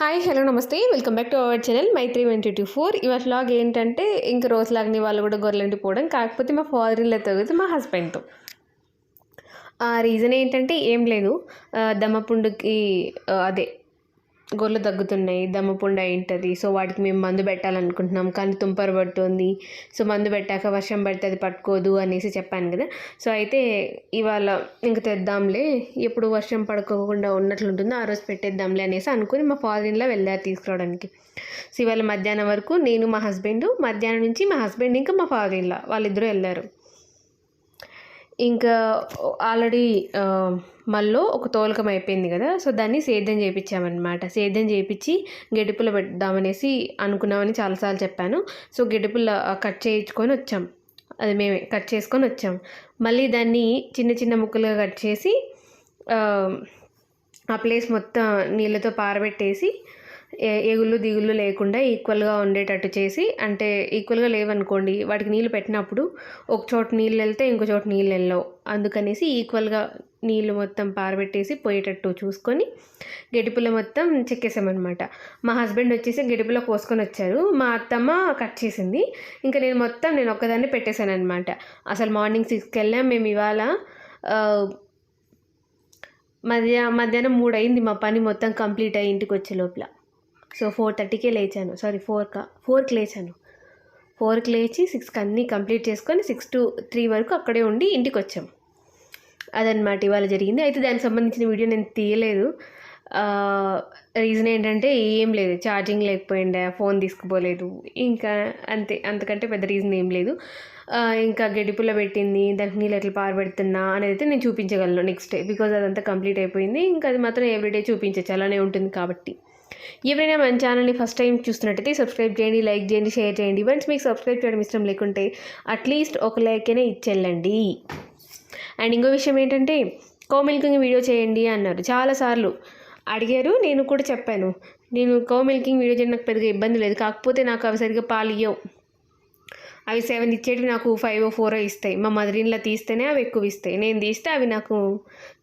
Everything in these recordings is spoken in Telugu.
హాయ్ హలో నమస్తే. Welcome back to our channel Maitri one two four. ఇవాళ లాగ్ ఏంటంటే ఇంక రోజులాగని వాళ్ళు కూడా గొర్రెలంటి పోవడం కాకపోతే మా ఫాదర్ ఇన్లో తగ్గితే మా హస్బెండ్తో ఆ రీజన్ ఏంటంటే ఏం లేదు. దమ్మపుండుకి అదే గొర్రెలు తగ్గుతున్నాయి దమ్మపుండ అయి ఉంటుంది సో వాటికి మేము మందు పెట్టాలనుకుంటున్నాం. కానీ తుంపర పడుతుంది. సో మందు పెట్టాక వర్షం పడితే అది పట్టుకోదు అనేసి చెప్పాను కదా. సో అయితే ఇవాళ ఇంక తెద్దాంలే. ఎప్పుడు వర్షం పడుకోకుండా ఉన్నట్లుంటుందో ఆ రోజు పెట్టేద్దాంలే అనేసి అనుకుని మా ఫాదర్ వెళ్ళారు తీసుకురావడానికి. సో ఇవాళ మధ్యాహ్నం వరకు నేను మా హస్బెండ్ మధ్యాహ్నం నుంచి మా హస్బెండ్ ఇంకా మా ఫాదర్ ఇన్లా వాళ్ళిద్దరూ వెళ్ళారు. ఇంకా ఆల్రెడీ మళ్ళీ ఒక తోలకం అయిపోయింది కదా సో దాన్ని సేద్యం చేయించామన్నమాట సేద్యం చేయించి గెడుపులో పెడదామనేసి అనుకున్నామని చాలాసార్లు చెప్పాను. సో గెడుపుల కట్ చేయించుకొని వచ్చాం. అది మేమే కట్ చేసుకొని వచ్చాం. మళ్ళీ దాన్ని చిన్న చిన్న ముక్కలుగా కట్ చేసి ఆ, ప్లేస్ మొత్తం నీళ్ళతో పారబెట్టేసి ఎగుళ్ళు దిగుళ్ళు లేకుండా ఈక్వల్గా ఉండేటట్టు చేసి అంటే ఈక్వల్గా లేవనుకోండి వాటికి నీళ్ళు పెట్టినప్పుడు ఒక చోట నీళ్ళు వెళ్తే ఇంకో చోట నీళ్ళు వెళ్ళవు. అందుకనేసి ఈక్వల్గా నీళ్ళు మొత్తం పారబెట్టేసి పోయేటట్టు చూసుకొని గడిపుల మొత్తం చెక్కేసామన్నమాట. మా హస్బెండ్ వచ్చేసి గడిపులో కోసుకొని వచ్చారు. మా అత్తమ్మ కట్ చేసింది. ఇంకా నేను మొత్తం నేను ఒక్కదాన్ని పెట్టేశాను అనమాట అసలు మార్నింగ్ సిక్స్కి వెళ్ళాం. మేము ఇవాళ మధ్య మధ్యాహ్నం మూడు అయింది మా పని మొత్తం కంప్లీట్ అయ్యి ఇంటికి వచ్చే లోపల. సో ఫోర్ థర్టీకే లేచాను. సారీ ఫోర్కా ఫోర్కి లేచాను. ఫోర్కి లేచి సిక్స్కి అన్నీ కంప్లీట్ చేసుకొని సిక్స్ టు త్రీ వరకు అక్కడే ఉండి ఇంటికి వచ్చాం అదనమాట ఇవాళ జరిగింది. అయితే దానికి సంబంధించిన వీడియో నేను తీయలేదు. రీజన్ ఏంటంటే ఏం లేదు. ఛార్జింగ్ లేకపోయిండే ఫోన్ తీసుకుపోలేదు. ఇంకా అంతే అంతకంటే పెద్ద రీజన్ ఏం లేదు. ఇంకా గడిపుల పెట్టింది దానికి నీళ్ళు ఎట్లా పారబెడుతున్నా అనేది అయితే నేను చూపించగలను నెక్స్ట్ డే. బికాజ్ అదంతా కంప్లీట్ అయిపోయింది. ఇంకా అది మాత్రం ఎవ్రీడే చూపించచ్చు. అలానే ఉంటుంది కాబట్టి. ఎవరైనా మన ఛానల్ని ఫస్ట్ టైం చూస్తున్నట్టయితే సబ్స్క్రైబ్ చేయండి లైక్ చేయండి షేర్ చేయండి. వన్స్ మీకు సబ్స్క్రైబ్ చేయడం ఇష్టం లేకుంటే అట్లీస్ట్ ఒక లైక్ అయినా ఇచ్చెళ్ళండి. అండ్ ఇంకో విషయం ఏంటంటే కోమిల్కింగ్ వీడియో చేయండి అన్నారు. చాలాసార్లు అడిగారు నేను కూడా చెప్పాను. నేను కో మిల్కింగ్ వీడియో చేయడం నాకు పెద్దగా ఇబ్బంది లేదు. కాకపోతే నాకు అవి సరిగ్గా పాలు ఇవ్వవు అవి సెవెన్ ఇచ్చేటివి నాకు ఫైవ్ ఫోర్ ఇస్తాయి. మా మదర్ తీస్తేనే అవి ఎక్కువ ఇస్తాయి. నేను తీస్తే అవి నాకు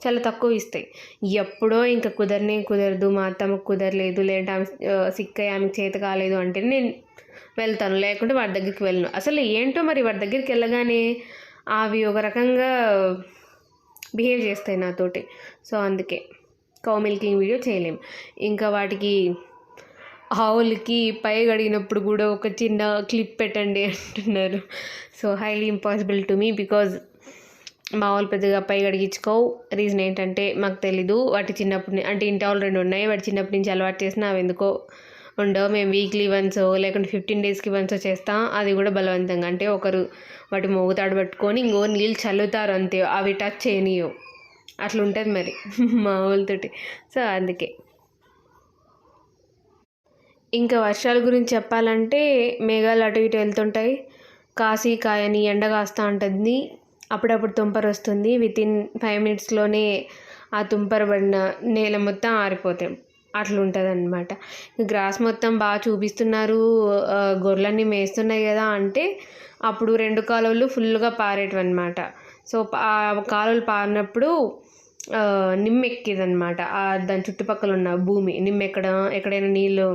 చాలా తక్కువ ఇస్తాయి. ఎప్పుడో ఇంకా కుదరనే కుదరదు. మా అత్తమ్మకు కుదరలేదు. లేదంటే ఆమె సిక్ అయ్యి ఆమెకు చేత కాలేదు అంటే నేను వెళ్తాను. లేకుంటే వాడి దగ్గరికి వెళ్ళను. అసలు ఏంటో మరి వాడి దగ్గరికి వెళ్ళగానే అవి ఒక రకంగా బిహేవ్ చేస్తాయి నాతోటి. సో అందుకే కౌ మిల్కింగ్ వీడియో చేయలేం. ఇంకా వాటికి ఆవులకి పై గడిగినప్పుడు కూడా ఒక చిన్న క్లిప్ పెట్టండి అంటున్నారు. So highly impossible to me because మా వాళ్ళు పెద్దగా పై గడిగించుకోవు రీజన్ ఏంటంటే మాకు తెలీదు. వాటి చిన్నప్పటి అంటే ఇంటి ఆవులు రెండు ఉన్నాయి. వాటి చిన్నప్పటి నుంచి అలవాటు చేసిన అవి ఎందుకో ఉండవు. మేము వీక్లీ వన్స్ లేకుంటే ఫిఫ్టీన్ డేస్కి వన్స్ చేస్తాం. అది కూడా బలవంతంగా. అంటే ఒకరు వాటి మోగుతాడు పట్టుకొని ఇంకో నీళ్ళు చల్లుతారు అంతే. అవి టచ్ చేయనియో అట్లా ఉంటుంది మరి మా వాళ్ళతోటి సో అందుకే. ఇంకా వర్షాల గురించి చెప్పాలంటే మేఘాలు అటు ఇటు వెళ్తుంటాయి. కాసి కాయని ఎండ కాస్తూ ఉంటుంది. అప్పుడప్పుడు తుంపర వస్తుంది. విత్ ఇన్ ఫైవ్ మినిట్స్లోనే ఆ తుంపర పడిన నేల మొత్తం ఆరిపోతాయి అట్లా ఉంటుంది అనమాట గ్రాస్ మొత్తం బాగా చూపిస్తున్నారు. గొర్రెలన్నీ మేస్తున్నాయి కదా అంటే అప్పుడు రెండు కాలువలు ఫుల్గా పారేటవన్నమాట. అనమాట సో ఆ కాలువలు పారినప్పుడు నిమ్మెక్కిదనమాట దాని చుట్టుపక్కల ఉన్న భూమి నిమ్మెక్కడ ఎక్కడైనా నీళ్ళు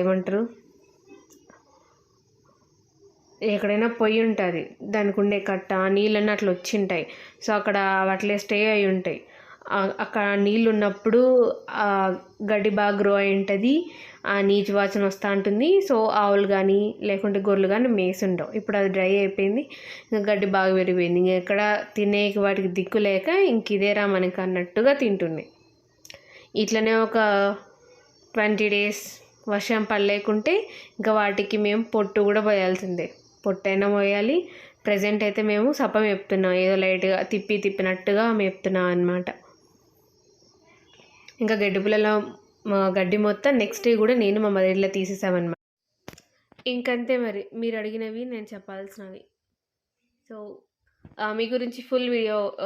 ఏమంటారు? ఎక్కడైనా పొయ్యి ఉంటుంది దానికి ఉండే కట్ట నీళ్ళన్నీ అట్లా వచ్చి ఉంటాయి సో అక్కడ అట్లే స్టే అయి ఉంటాయి అక్కడ నీళ్ళు ఉన్నప్పుడు గడ్డి బాగా గ్రో అయి ఉంటుంది నీచు వాసన వస్తూ ఉంటుంది సో ఆవులు కానీ లేకుంటే గొర్రెలు కానీ మేసి ఉండవు ఇప్పుడు అది డ్రై అయిపోయింది. ఇంకా గడ్డి బాగా పెరిగిపోయింది ఇంక ఎక్కడ తినే వాటికి దిక్కు లేక ఇంక ఇదేరా మనకి అన్నట్టుగా తింటున్నాయి ఇట్లనే ఒక ట్వంటీ డేస్ వర్షం పడలేకుంటే ఇంకా వాటికి మేము పొట్టు కూడా పోయాల్సిందే. పొట్టైనా పోయాలి. ప్రజెంట్ అయితే మేము సప మేపుతున్నాం ఏదో లైట్గా తిప్పి తిప్పినట్టుగా మేపుతున్నాం అనమాట ఇంకా గడ్డి పుల్లలో గడ్డి మొత్తం నెక్స్ట్ డే కూడా నేను మా మదర్లో తీసేసామన్నమాట. ఇంకంతే మరి. మీరు అడిగినవి నేను చెప్పాల్సినవి. సో మీ గురించి ఫుల్ వీడియో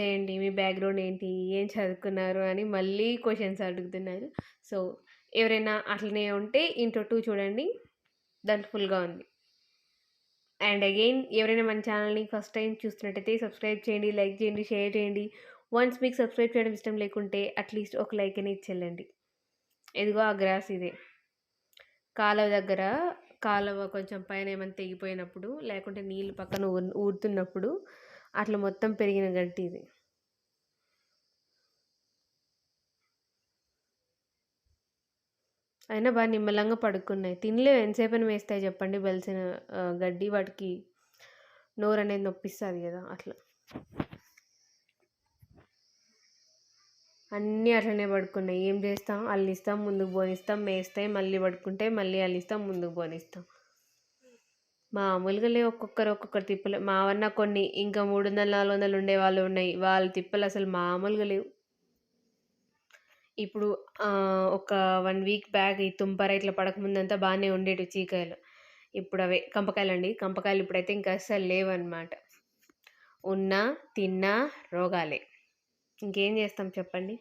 చేయండి. మీ బ్యాక్గ్రౌండ్ ఏంటి? ఏం చదువుకున్నారు? అని మళ్ళీ క్వశ్చన్స్ అడుగుతున్నారు. సో ఎవరైనా అట్లనే ఉంటే ఇంటో టూ చూడండి. దాంట్లో ఫుల్గా ఉంది. అండ్ అగైన్ ఎవరైనా మన ఛానల్ని ఫస్ట్ టైం చూస్తున్నట్టయితే సబ్స్క్రైబ్ చేయండి లైక్ చేయండి షేర్ చేయండి. వన్స్ మీకు సబ్స్క్రైబ్ చేయడం ఇష్టం లేకుంటే అట్లీస్ట్ ఒక లైక్ అని ఇచ్చేళ్ళండి ఇదిగో ఆ గ్రాస్ ఇదే. కాలువ దగ్గర కాలువ కొంచెం పైన ఏమైనా తెగిపోయినప్పుడు లేకుంటే నీళ్ళు పక్కన ఊ- ఊరుతున్నప్పుడు అట్లా మొత్తం పెరిగిన గడ్డి ఇది. అయినా బాగా నిమ్మలంగా పడుకున్నాయి. తినలేవు. ఎంతసేపని వేస్తాయి చెప్పండి. బలిసిన గడ్డి వాటికి నోరు అనేది నొప్పిస్తుంది కదా అట్లా. అన్నీ అట్లనే పడుకున్నాయి. ఏం చేస్తాం? అల్లిస్తాం ముందుకు పోనిస్తాం మేస్తాయి మళ్ళీ పడుకుంటే మళ్ళీ అల్లిస్తాం ముందుకు పోనిస్తాం. మామూలుగా లేవు ఒక్కొక్కరు ఒక్కొక్కరు తిప్పలు. మావన్న కొన్ని ఇంకా మూడు వందలు నాలుగు వందలు ఉండే వాళ్ళు ఉన్నాయి. వాళ్ళ తిప్పలు అసలు మామూలుగా లేవు. ఇప్పుడు ఒక వన్ వీక్ బ్యాక్ ఈ తుంపర ఇట్లా పడకముందంతా బాగానే ఉండేవి చీకాయలు. ఇప్పుడు అవే కంపకాయలు అండి కంపకాయలు ఇప్పుడైతే ఇంకా అస్సలు లేవన్నమాట. ఉన్నా తిన్నా రోగాలే. ఇంకేం చేస్తాం చెప్పండి?